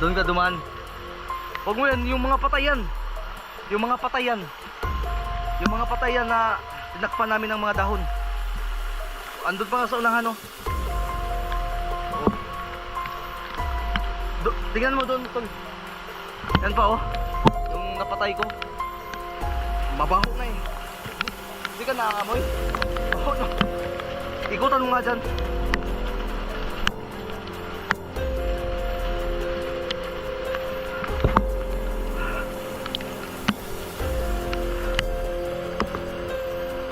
Doon ka dumaan. Huwag mo yan, yung mga patayan. Yung mga patayan. Yung mga patayan na tinakpan namin ng mga dahon. Andun pa nga sa unahan, oh. Oh. Do, tingnan mo doon, tol. Yan pa, oh. Yung napatay ko. Mabaho na eh. Hindi ka nakakamoy. Mabaho na. Ikutan mo nga dyan.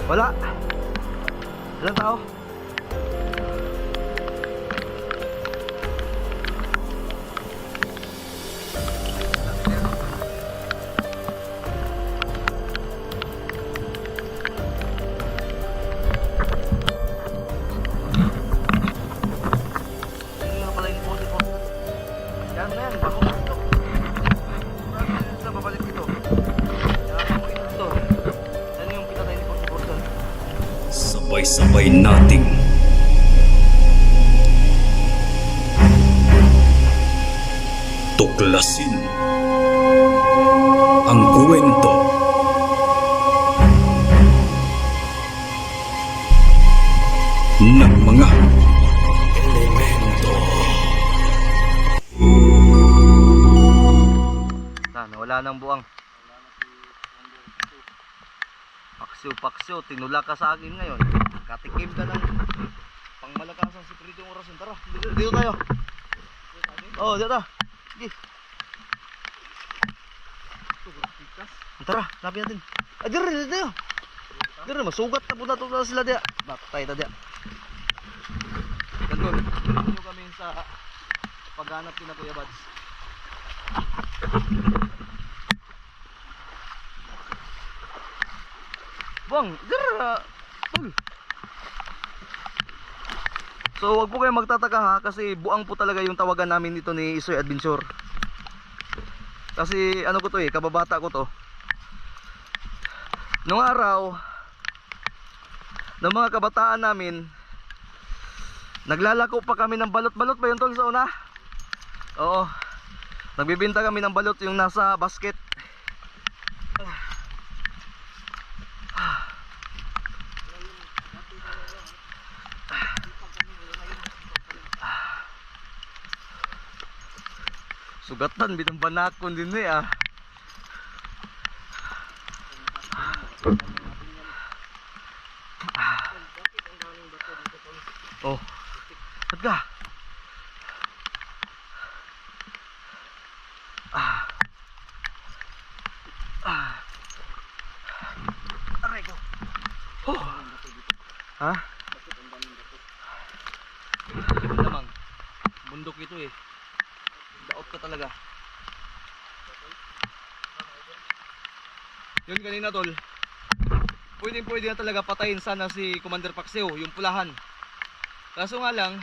Wala. Ilang tao? Ng mga elemento. Na, nawala ng buwang. Paksyo, paksyo, tinula ka sa akin ngayon. Katikim ka ng pangmalakasang sikreto yung orasyon. Tara, dito, dito tayo. Oh, dito. Sige. Tara, nabi natin. Ah, dito, dito masugat na po na sila diya. Batay na diya. Ganun, tulungan nyo kami sa paghanap ni na Kuya Bads. Bang, gara. So, wag po kayong magtataka ha kasi buang po talaga yung tawagan namin dito ni Isoy Adventure. Kasi ano ko to eh, kababata ko to. Nung araw ng mga kabataan namin naglalako pa kami ng balot-balot ba yun tol sa una? Oo. Nagbibenta kami ng balot yung nasa basket. Sugatan bitang banakon din eh ah. Oh. Ba't ka? Ah. Ah. Aray. Oh. Ha? Lamang. Bundok ito eh. Daot ka talaga. Yun kanina tol. Pwede pwede na talaga patayin sana si Commander Paxeo, yung pulahan. Kaso nga lang,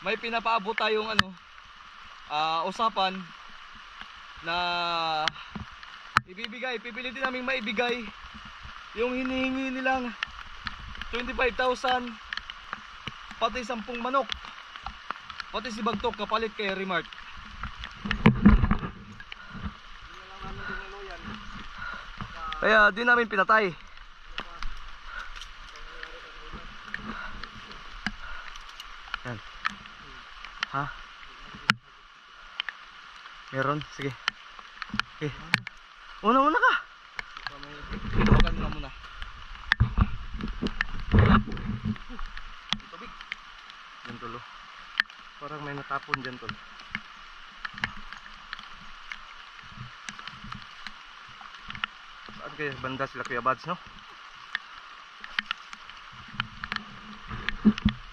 may pinapaabot tayong ano, ah, usapan na ibibigay, pipilitin namin maibigay yung hinihingi nilang 25,000 pati 10 manok pati si Bagtok kapalit kay Remart. Kaya di namin pinatay yan ha meron? Sige. Okay. una una ka! Tawagan mo na muna. Tubig. Yan tulo parang may natapon dyan tol. Saan kayo? Banda sila kuya Bads no?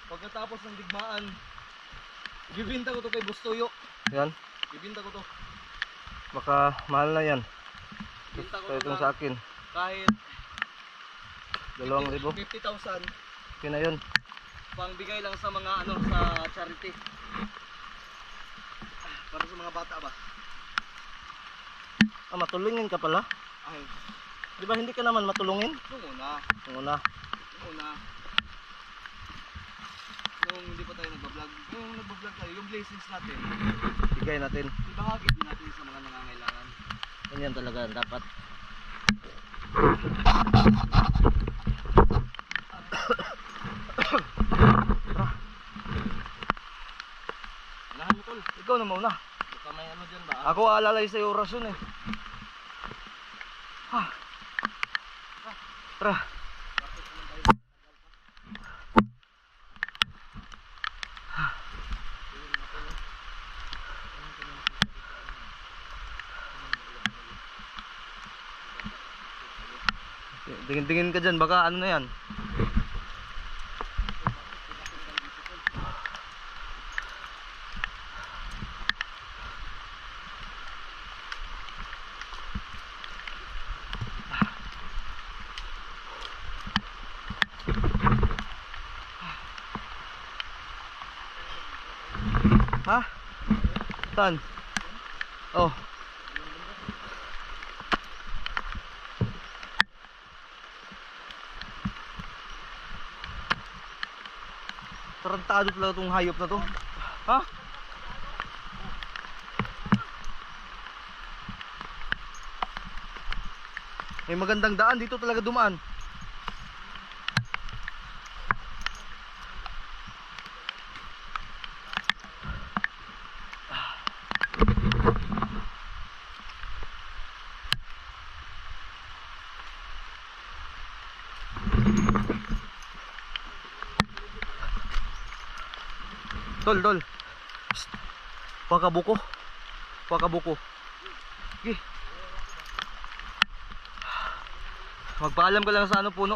Pagkatapos ng digmaan bibinta ko to kay Bustoyo yan bibinta ko to. Baka mahal na yan. Binta ko itong sa akin. Kahit dalawang libo 50,000 okay na yun. Pangbigay lang sa mga ano sa charity. Para sa mga bata ba? ah matulungin ka pala? Ay, di ba hindi ka naman matulungin? Nung una, Yung una. Nung una. Nung hindi pa tayo nagbablog. Nung nagbablog tayo, yung blessings natin, Bigay natin. ibahagi din natin sa mga nangangailangan. Ganyan talaga dapat. Lahan mo tol. Ikaw na muna. Baka may ano dyan ba? Ako alalay sa iyo orasyon eh. Ha. Tara. Tingin-tingin ka dyan, baka ano na yan. Ha? Tan? Oh. Tarantado talaga tong hayop na to. Ha? May magandang daan dito talaga dumaan. Tol, tol. Psst. Pakabuko. Pakabuko. Sige. Magpaalam ka lang sa ano puno.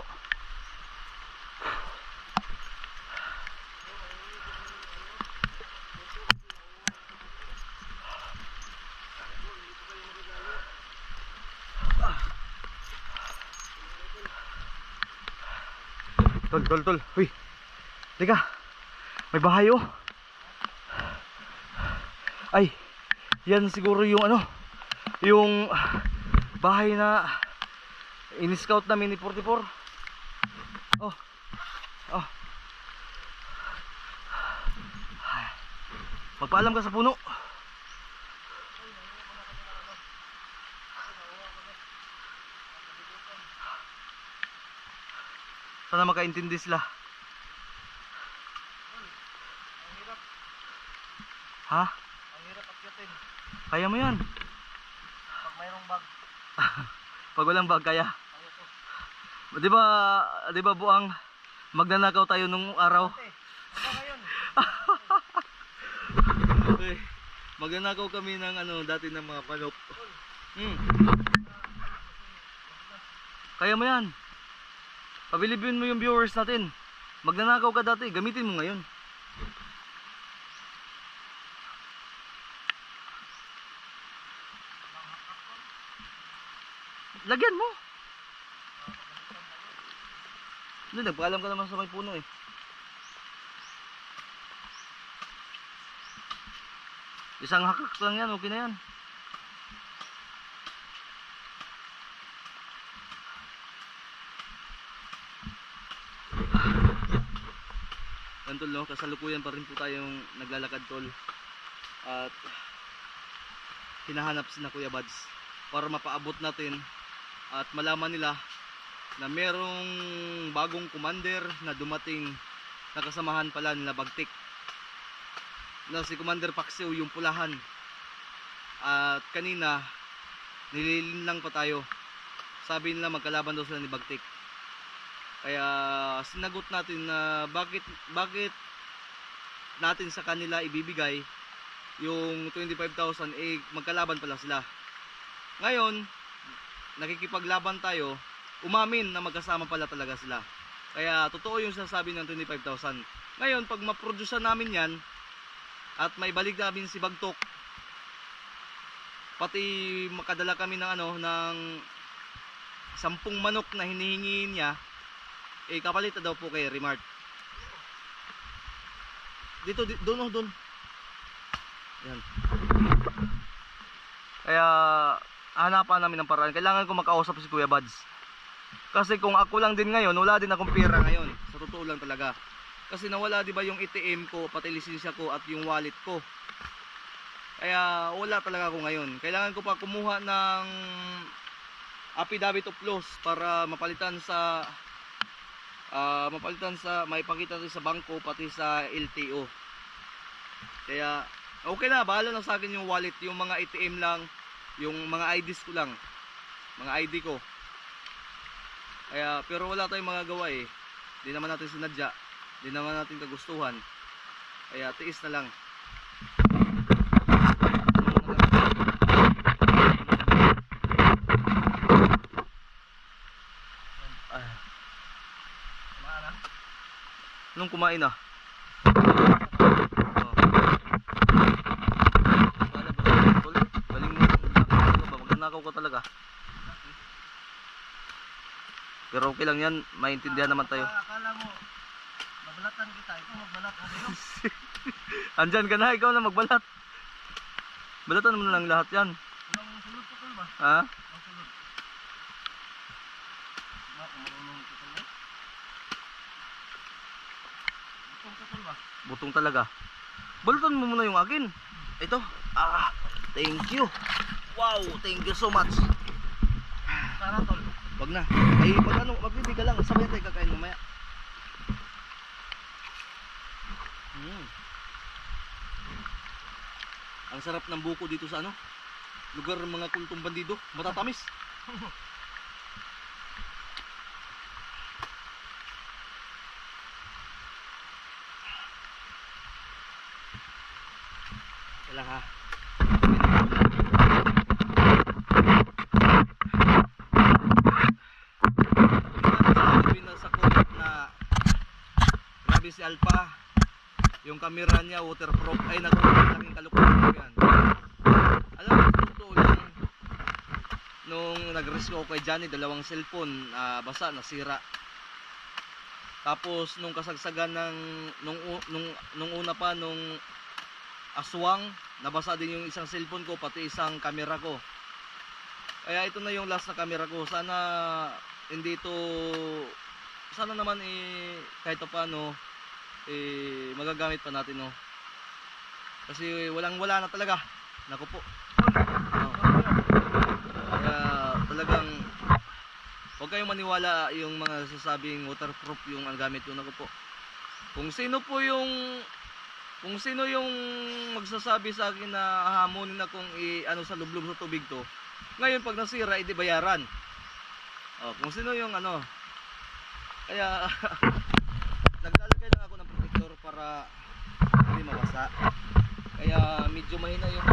Tol, tol, tol. Uy. Teka. May bahay oh. Ay, yan siguro yung ano, yung bahay na in-scout namin ni 44. Oh. Oh. Magpaalam ka sa puno. Sana makaintindi sila. Ha? Kaya mo yan. Pag mayroong bag. Pag walang bag, kaya. Di ba, di ba buang magnanakaw tayo nung araw? Ngayon? Eh, magnanakaw kami ng ano, dati ng mga panop. Hmm. Kaya mo yan. Pabilibin mo yung viewers natin. Magnanakaw ka dati, gamitin mo ngayon. Lagyan mo. Hindi, nagpaalam ka naman sa may puno eh. Isang hakak lang yan, okay na yan. Yan tol, no? kasalukuyan pa rin po tayong naglalakad tol. At hinahanap si na Kuya Bads para mapaabot natin at malaman nila na merong bagong commander na dumating na kasamahan pala nila Bagtik. Na si Commander Paxeo yung pulahan. At kanina nililin lang pa tayo. Sabi nila magkalaban daw sila ni Bagtik. Kaya sinagot natin na bakit bakit natin sa kanila ibibigay yung 25,000 eh magkalaban pala sila. Ngayon nakikipaglaban tayo umamin na magkasama pala talaga sila. Kaya totoo yung sasabi ng 25,000 ngayon pag maproduce namin yan at may balik namin si Bagtok pati makadala kami ng ano ng sampung manok na hinihingi niya eh kapalit daw po kay Remart. Dito di, doon oh, doon. Yan kaya hanapan namin ng paraan kailangan ko makausap si Kuya Bads kasi kung ako lang din ngayon wala din akong pera ngayon sa totoo lang talaga Kasi nawala 'di ba yung ATM ko, pati lisensya ko at yung wallet ko. Kaya wala talaga ako ngayon. Kailangan ko pa kumuha ng affidavit of loss para mapalitan sa ah, mapalitan sa maipakita rin sa bangko pati sa LTO. Kaya okay na, bahala na sa akin yung wallet, yung mga ATM lang, yung mga IDs ko lang, mga ID ko. Kaya pero wala tayong magagawa eh. Di naman natin sinadya, di naman natin kagustuhan. Kaya tiis na lang. Ah. Nung kumain na? Oh. Wala ba? Tol, Galing mo. Ano? Magnanakaw ka talaga. Pero okay lang yan. Maintindihan naman tayo. Akala mo, babalatan kita. Ikaw magbalat. Lang. Andyan ka na. Ikaw na magbalat. Balatan mo na lang lahat yan. Walang sulod ko ba? Ha? Walang sulod. Ba, marunong ko tol ba? Itong ko ba? Butong talaga. Balatan mo muna yung akin. Ito. Ah, thank you. Wow, thank you so much. Sana tol. Wag na. Ay, pag ano, magbibig ka lang. Sabay tayo kakain mamaya. Mm. Ang sarap ng buko dito sa ano? Lugar ng mga kultong bandido. Matatamis. Kailang ha. Pinas sa comment na grabe si Alpha yung camera niya waterproof. Ay nagkakaroon kalukuhan ko yan. Alam mo sa totoo lang nung nag-rescue ako kay Johnny dalawang cellphone ah, basa nasira. Tapos nung kasagsagan ng nung, nung, nung una pa nung aswang nabasa din yung isang cellphone ko pati isang camera ko. Kaya ito na yung last na camera ko. Sana hindi to sana naman eh kahit pa paano eh magagamit pa natin no? Kasi walang wala na talaga. Naku po. Oo. kaya talagang huwag kayong maniwala yung mga sasabing waterproof yung ang gamit yun naku po. Kung sino po yung kung sino yung magsasabi sa akin na hahamonin akong i ano sa lublob sa tubig to ngayon pag nasira edi bayaran. Oh, kung sino yung ano. Kaya naglalagay lang ako ng protector para hindi mabasa. Kaya medyo mahina yung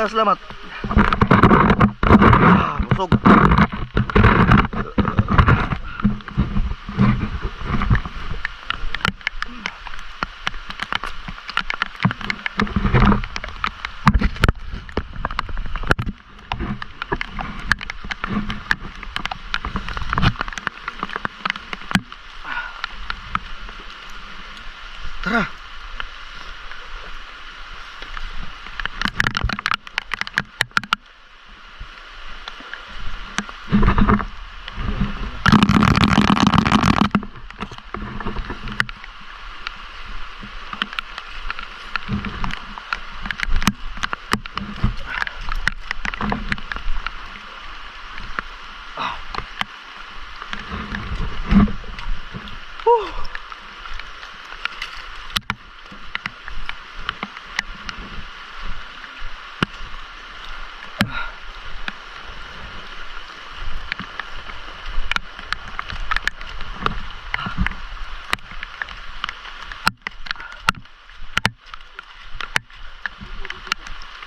ka, salamat. Ah, busog. Tara.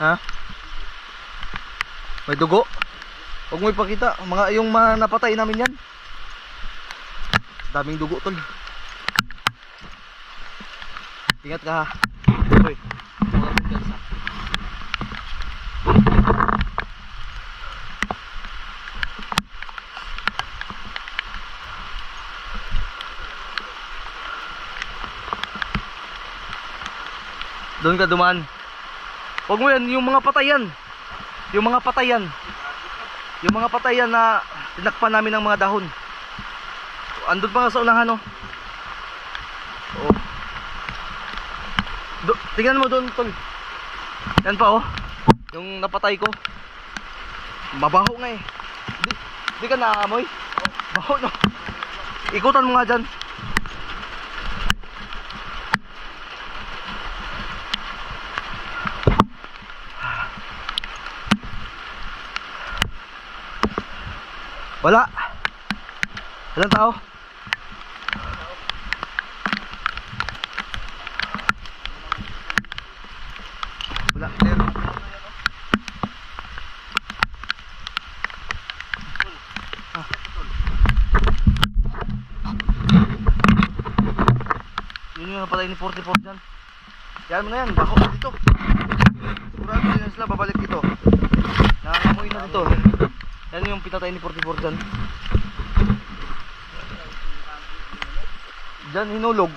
Ha? May dugo? Huwag mo ipakita. Mga yung mga napatay namin yan. Daming dugo tol. Ingat ka ha. Uy. Doon ka dumaan. Huwag mo yan, yung mga patayan. Yung mga patayan. Yung mga patayan na tinakpan namin ng mga dahon. Andun pa nga sa unahan, oh. Oh. Do, tingnan mo doon, tol. Yan pa, oh. Yung napatay ko. Mabaho nga eh. Di, di ka naaamoy? Baho, no? Ikutan mo nga dyan. Wala. Walang tao. Wala. Ah. Yun yung napatay ni 44 dyan. Yan mo na yan. Bako na dito. Sigurado na sila babalik dito. Nakakamoy na dito. Yan yung pinatay ni 44 dyan. Dyan hinulog.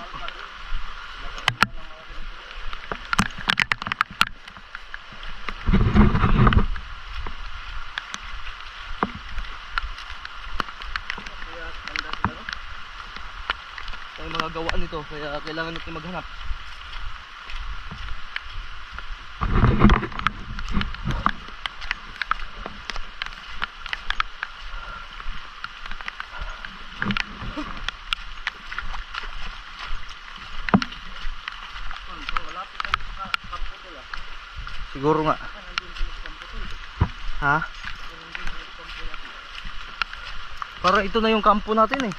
Tayo magagawa nito kaya kailangan natin maghanap. Siguro nga. Ha? Parang ito na yung kampo natin eh.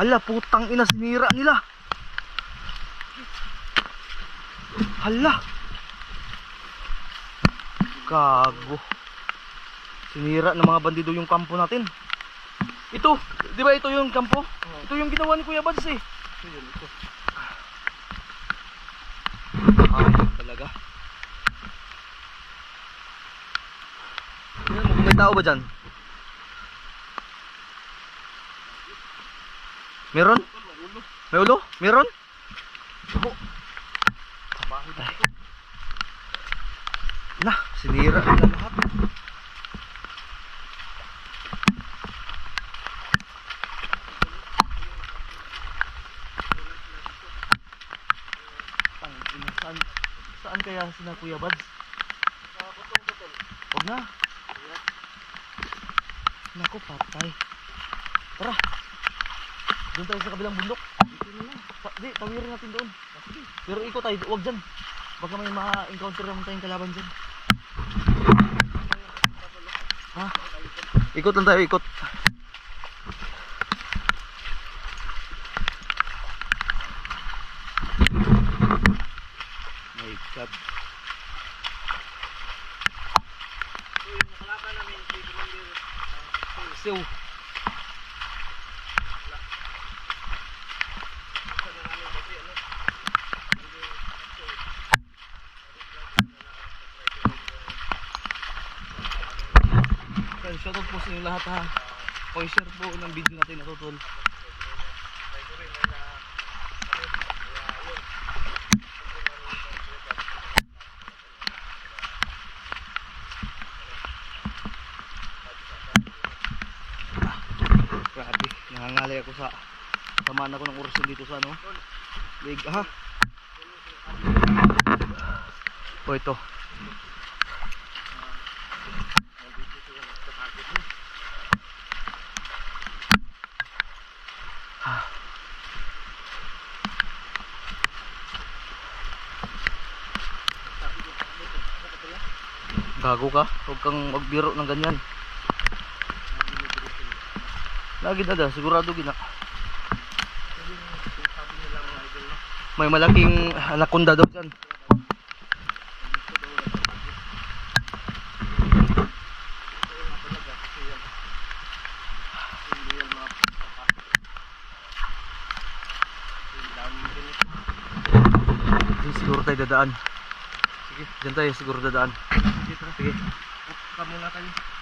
Ala, putang ina, sinira nila. Hala. Gago. Sinira ng mga bandido yung kampo natin. Ito, di ba ito yung kampo? Ito yung ginawa ni Kuya Bads eh. Ah, talaga. Tingnan mo kung may tao ba dyan? Meron? May ulo? Meron? Na, sinira nila lahat. Saan, kaya sina Kuya Bads? Huwag na. Naku, patay. Tara. Doon tayo sa kabilang bundok. Pa, di, tawirin natin doon. Pero ikot tayo, huwag dyan. Baka may ma-encounter naman tayong kalaban dyan. Ha? Ikot lang tayo, ikot. Po sa inyo lahat ha. Pag-share po ng video natin na tutol. Grabe, nangangalay ako sa samaan ako ng orasyon dito sa ano. Lig, ha? O ito. Gago ka, huwag kang magbiro ng ganyan. Lagi na da, sigurado gina. May malaking anaconda daw dyan. Diyan siguro tayo dadaan. Sige, dyan tayo siguro dadaan. Sige, Kamuna tayo.